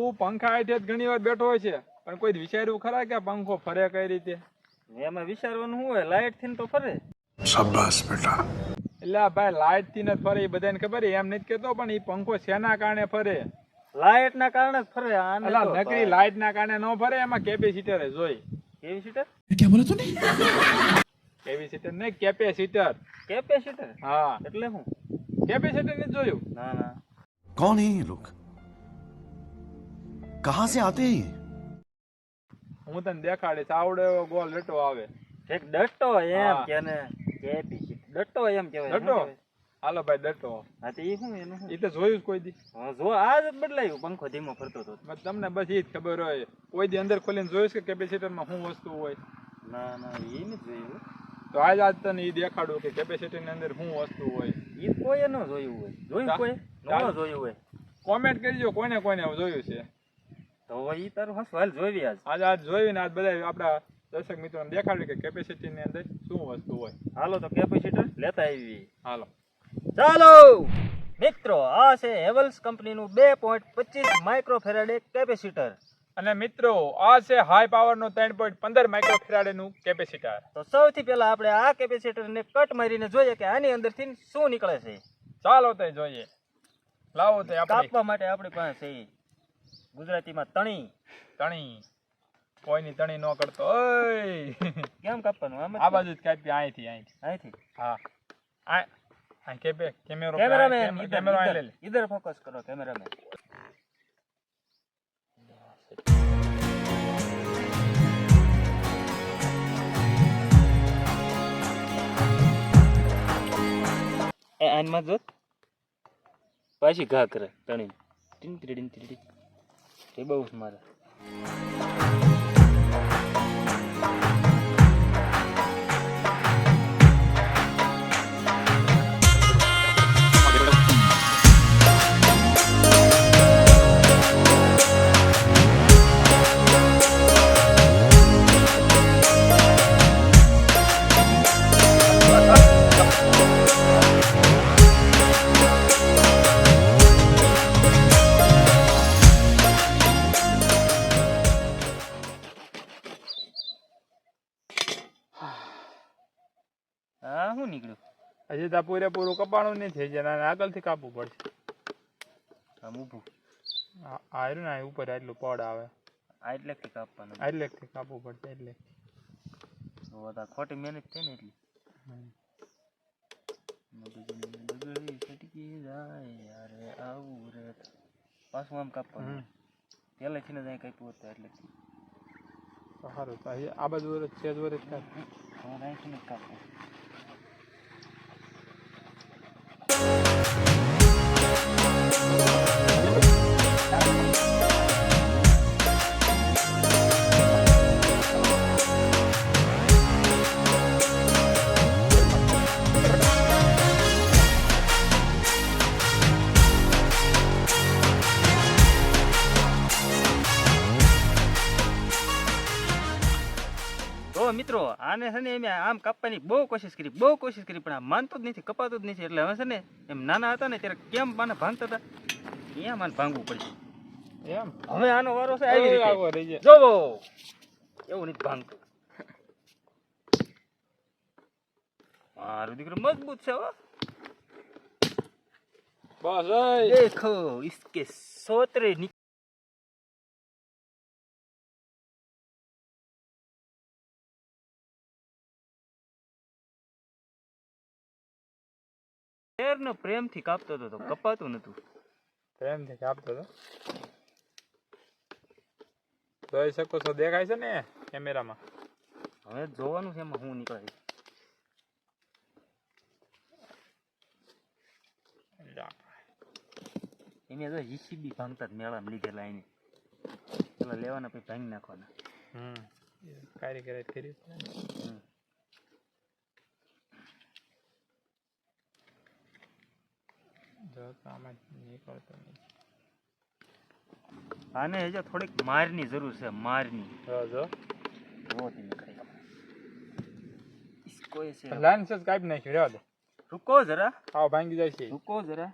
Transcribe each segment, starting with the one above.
હું પંખા હેઠે જ ઘણી વાર બેઠો હોય છે. પણ કોઈ વિચાર્યું ખરા કે પંખો ફરે કઈ રીતે? એમાં વિચારવાનું શું હોય લાઈટથી તો ફરે. શાબાશ બેટા. એટલે ભાઈ લાઈટથી જ ફરે બધાને ખબર એમ નથી કેતો પણ એ પંખો શેના કારણે ફરે? લાઇટ ના કારણે જ ફરે આ નકરી લાઇટ ના કારણે ન ફરે એમાં કેપેસિટર જોઈ. કેપેસિટર ક્યાં બોલો તું કેપેસિટર નહીં કેપેસિટર કેપેસિટર હા. એટલે હું કેપેસિટર ને જોયું? ના ના. કોણ હે લોક. कहां से आते हैं ये હું તને દેખાડીશ આવડે એવો ગોલ લટો આવે એક ડટ્ટો એમ હા. કે ને કેપેસિટર ડટ્ટો એમ કહેવાય શું ડટો કહેવાય? હાલો ભાઈ ડટો હા તો એ શું એનું શું એ તો જોયું જ કોઈ દી હા, જો આ જ બદલાયું પંખો ધીમો ફરતો હતો બસ તમને બસ એ જ ખબર હોય કોઈ દી અંદર ખોલીને જોયું છે કે કેપેસિટર માં શું વસ્તુ હોય ના ના એ નથી જોયું તો આજ આજ તને એ દેખાડું કે કેપેસિટર ની અંદર શું વસ્તુ હોય એ કોઈએ ન જોયું હોય જોયું તા- કોઈ તા- ન જોયું હોય કોમેન્ટ કરજો કોને કોને જોયું છે તો એ તારું હસવું હાલ જોઈ આજ. આજ આજ જોયું ને આજ બધા આપણા દર્શક મિત્રોને દેખાડ્યું કે કેપેસિટી ની અંદર શું વસ્તુ હોય. હાલો તો કેપેસિટર લેતા આવી હાલો. ચાલો! મિત્રો આ છે હેવલ્સ કંપનીનું બે પોઈન્ટ પચીસ માઇક્રોફેરાડે કેપેસિટર અને મિત્રો આ છે હાઈ પાવરનું ત્રણ પોઈન્ટ પંદર માઇક્રોફેરાડે નું કેપેસિટર તો સૌથી પહેલા આપણે આ કેપેસિટર ને કટ મારીને જોઈએ કે આની અંદરથી શું નીકળે છે. ચાલો તે જોઈએ. લાવો તે કાપવા માટે આપણી પાસે ગુજરાતીમાં તણી. તણી. કોઈની તણી ન કરતો. ઓય. કેમ કાપવાનું? આમ આ બાજુ જ કાપી અહીંથી અહીંથી. અહીંથી? હા. આ આ કેપે કેમેરો કેમેરામેન કેમેરો અહીં લે ઇધર ફોકસ કરો કેમેરામેન. એ આનમાં જો પાછી ઘા કરે તણી ટીન ટીન ટીન. એ બહુ જ મારે. હા નીકળ્યું? હજી તો પૂરેપૂરું કપાણું નહીં થઈ જાય આગળથી કાપવું પડશે. આમ ઊભું. આ આ ને ઉપર આટલું પડ આવે. આ એટલે થી કાપવાનું. આ એટલેથી કાપવું પડશે એટલે. ખોટી મહેનત થઈ ને એટલી. જાય અરે આવું રે. પાછું આમ કાપવાનું. પહેલેથી ને જ અહીં કાપ્યું હતું એટલે સારું તો આ બાજુ વરસ છે જ વરસ અહીંથી જ કાપવું. આને છે ને એમ આમ કાપવાની બહુ કોશિશ કરી બહુ કોશિશ કરી પણ આ માનતો જ નથી કપાતો જ નથી. એટલે હવે છે ને એમ નાના હતા ને ત્યારે કેમ મને ભાંગતા હતા? એમ આને ભાંગવું પડશે એમ? હવે આનો વારો છે આવી રીતે. જોવો! એવું નથી ભાંગતું. મારો દીકરો મજબૂત છે હો. બસ દેખો ઇસકે સોતરે ઝેરને પ્રેમથી કાપતો હતો કપાતું નતું. પ્રેમથી કાપતો હતો. જોઈ શકો છો દેખાય છે ને કેમેરામાં? હવે જોવાનું છે એમાં હું નીકળે એને તો જીસીબી ભાંગતા જ મેળા લીધેલા એને. પેલા લેવાના પછી ભાંગી નાખવાના. હમ કાર્ય કરે કરી ધક્કામાં નીકળતો નથી આને હજુ થોડીક મારની જરૂર છે મારની. હા જો. રોટી નીકળી ઇસકો એસે લાઈન સે કાપ નાખ્યો રેવા દે રૂકો જરા. હા ભાંગી જાય છે. રૂકો જરા.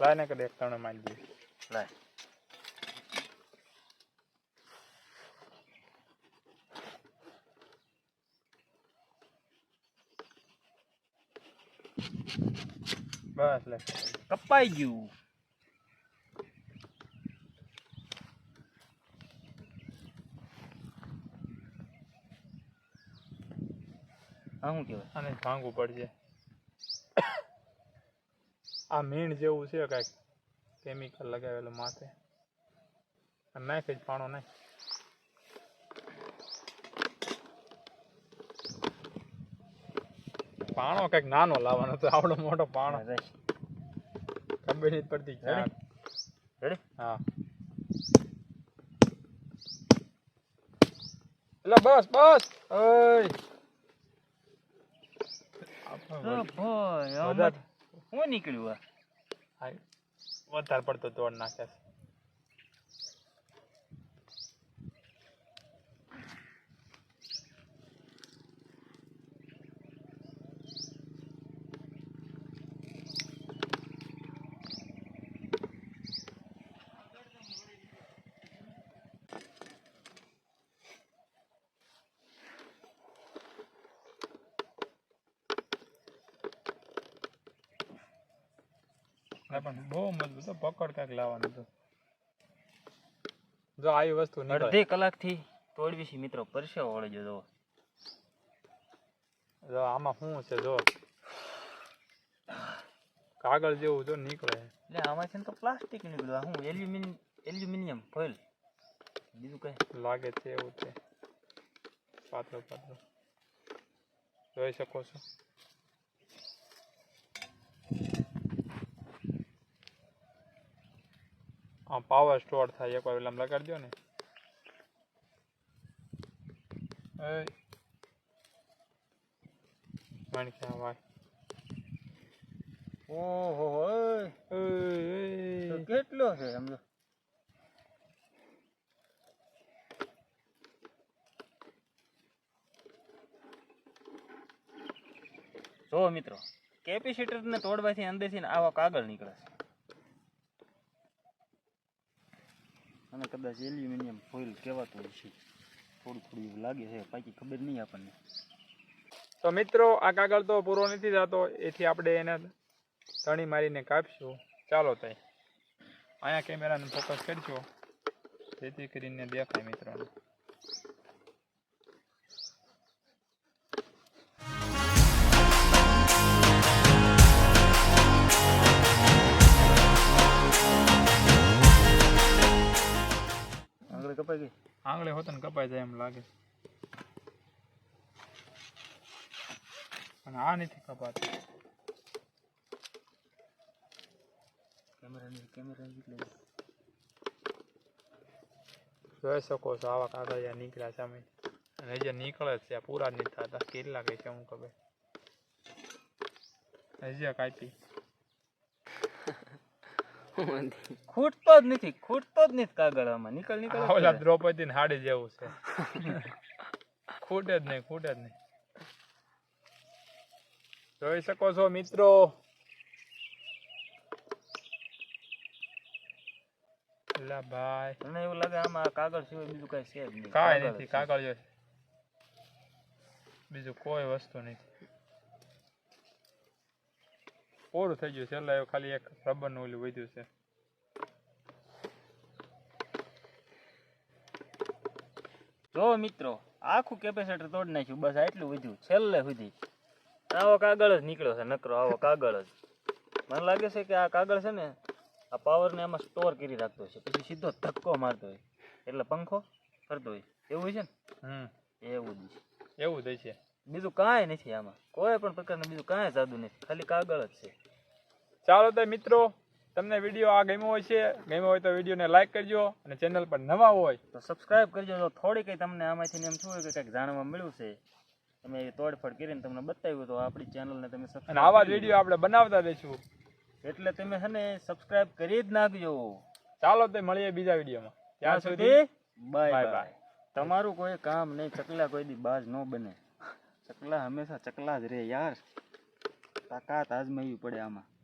લાઈને કે દેખતાણો માંડી લાય. બસ લે. કપાઈ ગયું. શું કહેવાય? આને ભાંગવું પડશે. આ મીણ જેવું છે કાંઈક. કેમિકલ લગાવેલું માથે. નાખ જ પાણો નાખ. પાણો કંઈક નાનો લાવવાનો તો આવડો મોટો પાણો. ખબર નથી પડતી રેડી હા. એટલે બસ બસ. ઓય. શું નીકળ્યું વધારે પડતો તોડ નાખે છે. પણ બહુ મજબૂત હો, પકડ કાંઈક લાવવાનું તો જો આવી વસ્તુ અડધી કલાકથી તોડવી છે મિત્રો. પરસેવો વળી જો જો આમાં શું છે જો કાગળ જેવું જો નીકળે. એટલે આમાં છે ને તો પ્લાસ્ટિક નીકળ્યું. આ શું એલ્યુમિનિયમ એલ્યુમિનિયમ ફોઇલ બીજું કઈ? લાગે છે એવું છે. પાતળો પાતળો. જોઈ શકો છો? આ પાવર સ્ટોર થાય એકવાર પેલા લગાડી દો ને. મણક્યા ભાઈ ઓહો તો કેટલો છે સમજો જો મિત્રો કેપેસિટર ને તોડવાથી અંદરથી આવા કાગળ નીકળે છે. અને કદાચ એલ્યુમિનિયમ ફોઇલ કહેવાતું હોય છે. થોડું થોડું એવું લાગે છે પાકી ખબર નહીં આપણને. તો મિત્રો, આ કાગળ તો પૂરો નથી થતો, એથી આપણે એને તણી મારીને કાપીશું. ચાલો તઈ. અહીંયા કેમેરાને ફોકસ કરજો. જેથી કરીને દેખાય મિત્રોને. આગળ કપાઈ ગઈ? આંગળી હોત ને કપાઈ જાય એમ લાગે. અને આ નથી કપાતી. કેમેરા ની કેમેરા એટલે જોઈ શકો છો આવા કાગળિયા નીકળ્યા છે અમે. અને જે નીકળે છે આ પૂરા નથી થતા. કેટલા કઈ છે હું ખબર. હજી કાપી. ખૂટતો જ નથી ખૂટતો જ નથી કાગળ આમાં નીકળ નીકળ ઓલા દ્રૌપદી હાડી જેવું છે. ખૂટે જ નહીં ખૂટે જ નહીં. જોઈ શકો છો મિત્રો. લા ભાઈ. મને એવું લાગે આમાં કાગળ સિવાય બીજું કઈ છે જ નહીં. કાંઈ નથી કાગળ જો બીજું કોઈ વસ્તુ નથી. પૂરું થઈ ગયું છે. એટલે હવે ખાલી એક રબરનું ઓલું વધ્યું છે. જો મિત્રો આખું કેપેસિટર તોડી નાખ્યું. બસ આટલું વધ્યું. છેલ્લે સુધી. આવો કાગળ જ નીકળ્યો છે નકરો. આવો કાગળ જ. મને લાગે છે કે આ કાગળ છે ને આ પાવરને આમાં સ્ટોર કરી રાખતો છે. પછી સીધો ધક્કો મારતો હોય. એટલે પંખો ફરતો હોય. એવું છે છે હમ. ને એવું જ છે. એવું જ છે. બીજું કાંઈ નથી આમાં. કોઈ પણ પ્રકારનું બીજું કાંઈ જાદુ નથી. ખાલી કાગળ જ છે. ચાલો તો મિત્રો તમને વીડિયો આ ગમ્યો હોય છે ગમ્યો હોય તો વિડીયોને લાઈક કરજો અને ચેનલ પર નવા હોય. તો સબસ્ક્રાઇબ કરજો. તો થોડી કંઈ તમને આમાંથી એમ શું હોય કે કંઈક જાણવા મળ્યું છે તમે એ તોડફોડ કરીને તમને બતાવ્યું તો આપણી ચેનલને તમે અને આવા જ વીડિયો આપણે બનાવતા રહીશું. એટલે તમે છે ને સબસ્ક્રાઇબ કરી જ નાખજો. ચાલો તો મળીએ બીજા વિડીયોમાં. ત્યાં સુધી બાય. બાય. તમારું કોઈ કામ નહીં ચકલા કોઈ દી બાજ ન બને. ચકલા હંમેશા ચકલા જ રહે યાર. તાકાત આજમાવી પડે આમાં.